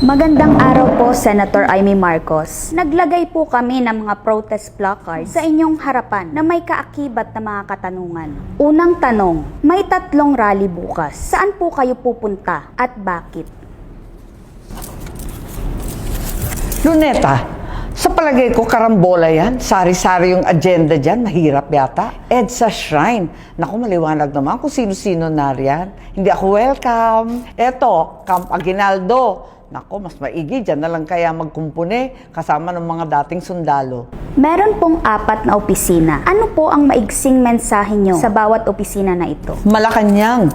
Magandang araw po, Senator Amy Marcos. Naglagay po kami ng mga protest placards sa inyong harapan na may kaakibat na mga katanungan. Unang tanong, may tatlong rally bukas. Saan po kayo pupunta at bakit? Luneta, sa palagay ko karambola yan. Sari-sari yung agenda dyan. Mahirap yata. EDSA Shrine. Naku, maliwanag naman kung sino-sino nariyan. Hindi ako welcome. Eto, Camp Aguinaldo. Naku, mas maigi. Dyan na lang kaya magkumpune kasama ng mga dating sundalo. Meron pong apat na opisina. Ano po ang maigsing mensahe nyo sa bawat opisina na ito? Malacanang.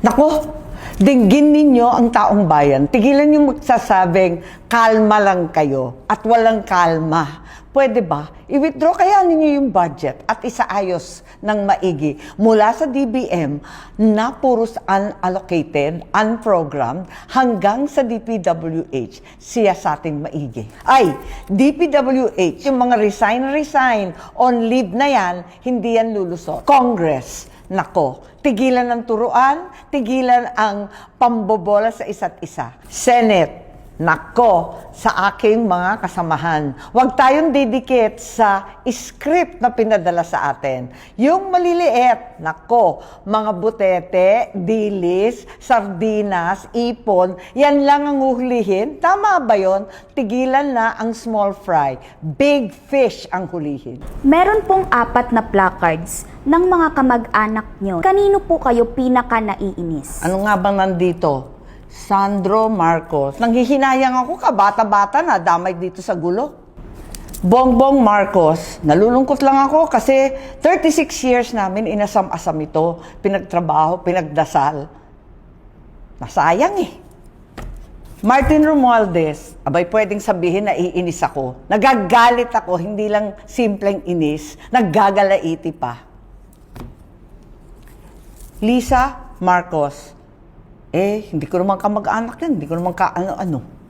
Nako, dinggin ninyo ang taong bayan. Tigilan yung magsasabing, kalma lang kayo at walang kalma. Pwede ba? I-withdraw kaya ninyo yung budget at isaayos ng maigi mula sa DBM na puros unallocated, unprogrammed, hanggang sa DPWH siya sa ating maigi. Ay, DPWH, yung mga resign-resign on leave na yan, hindi yan lulusot. Congress, Nako, tigilan ang turuan, tigilan ang pambobola sa isa't isa. Senate, nako, sa aking mga kasamahan. Huwag tayong didikit sa script na pinadala sa atin. Yung maliliit, nako, mga butete, dilis, sardinas, ipon, yan lang ang uhulihin. Tama ba yon? Tigilan na ang small fry. Big fish ang hulihin. Meron pong apat na placards ng mga kamag-anak nyo. Kanino po kayo pinaka naiinis? Ano nga bang nandito? Sandro Marcos. Nanghihinayang ako ka, bata-bata na, damay dito sa gulo. Bongbong Marcos, nalulungkot lang ako kasi 36 years namin inasam-asam ito, pinagtrabaho, pinagdasal. Nasayang eh. Martin Romualdez, abay pwedeng sabihin na iinis ako. Nagagalit ako, hindi lang simpleng inis, naggagalaiti pa. Lisa Marcos, eh, hindi ko naman kamag-anak yan, hindi ko naman ka ano-ano.